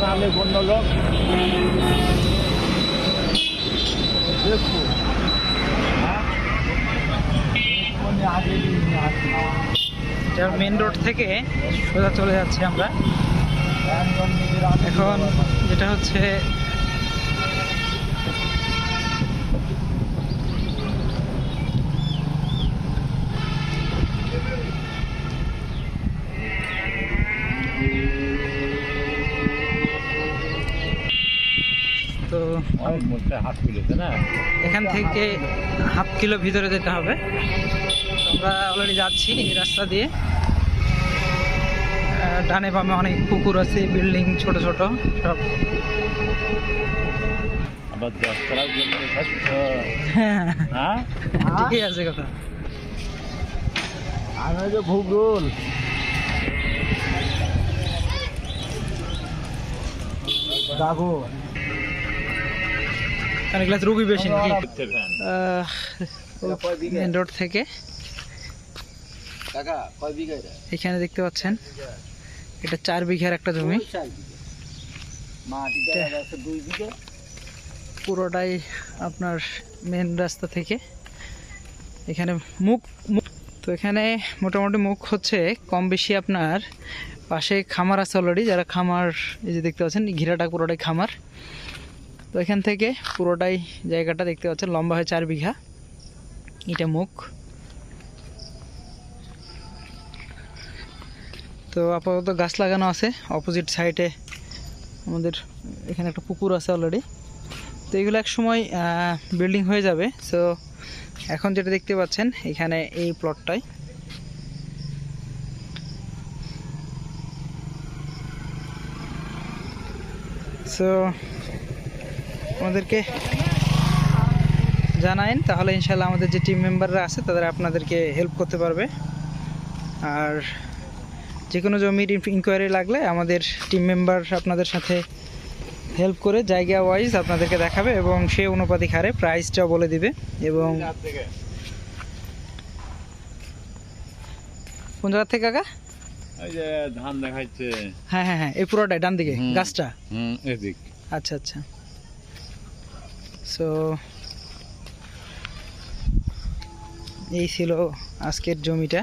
নাহলে আগে এটা মেন রোড থেকে সোজা চলে যাচ্ছি আমরা। এখন যেটা হচ্ছে তো এখান থেকে হাফ কিলো ভিতরে যেতে হবে। আমরা অলরেডি যাচ্ছি এই রাস্তা দিয়ে। ডানে বামে অনেক পুকুর আছে বিল্ডিং ছোট ছোট সব। হ্যাঁ। হ্যাঁ? ঠিকই আছে কথা। আমি যে ভূগোল। কারণ এগুলো রুগী বেশি নাকি? মেন রোড থেকে। কাকা কয় বিঘা এখানে দেখতে পাচ্ছেন এটা চার বিঘার একটা জমি। পুরোটাই আপনার মেন রাস্তা থেকে। এখানে মুখ মুখ- তো এখানে মোটামুটি মুখ হচ্ছে কম বেশি আপনার পাশে খামার আছে অলরেডি যারা খামার এই যে দেখতে পাচ্ছেন ঘিরাটা পুরোটাই খামার। তো এখান থেকে পুরোটাই জায়গাটা দেখতে পাচ্ছেন, লম্বা হয় চার বিঘা। এটা মুখ। তো আপাতত গাছ লাগানো আছে অপোজিট সাইডে আমাদের এখানে একটা পুকুর আছে অলরেডি তো এগুলো এক সময় বিল্ডিং হয়ে যাবে। সো এখন যেটা দেখতে পাচ্ছেন, এখানে এই প্লটটাই সো আমাদেরকে জানাইন তাহলে ইনশাল্লাহ আমাদের যে টিম মেম্বাররা আছে তাদের আপনাদেরকে হেল্প করতে পারবে। আর যে কোনো জমির ইনকোয়ারি লাগলে আমাদের টিম মেম্বার আপনাদের সাথে হেল্প করে জায়গা ওয়াইজ আপনাদেরকে দেখাবে এবং সে অনুপাতিক হারে প্রাইসটাও বলে দিবে এবং কোন জায়গা থেকে কাকা? ধান দেখাচ্ছে হ্যাঁ হ্যাঁ হ্যাঁ এই পুরোটাই ডান দিকে গাছটা? আচ্ছা আচ্ছা। সো এই ছিল আজকের জমিটা।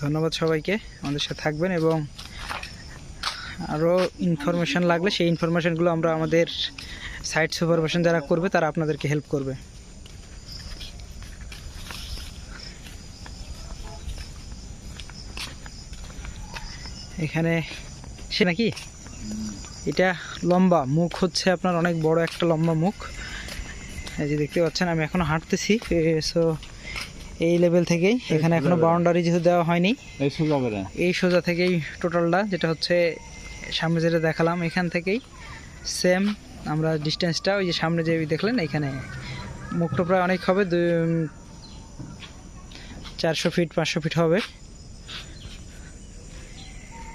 ধন্যবাদ সবাইকে আমাদের সাথে থাকবেন এবং আরও ইনফরমেশন লাগলে সেই ইনফরমেশনগুলো আমরা আমাদের সাইট সুপারভিশন যারা করবে তারা আপনাদেরকে হেল্প করবে। এখানে সে নাকি? এটা লম্বা মুখ হচ্ছে আপনার অনেক বড় একটা লম্বা মুখ। এই যে দেখতে পাচ্ছেন আমি এখনও হাঁটতেছি সো এই লেভেল থেকেই। এখানে এখনও বাউন্ডারি যেহেতু দেওয়া হয়নি এই সোজা থেকেই টোটালটা যেটা হচ্ছে সামনে যেটা দেখালাম এখান থেকেই সেম আমরা ডিস্টেন্সটা ওই যে সামনে যে দেখলেন এখানে মুখটা প্রায় অনেক হবে চারশো ফিট পাঁচশো ফিট হবে।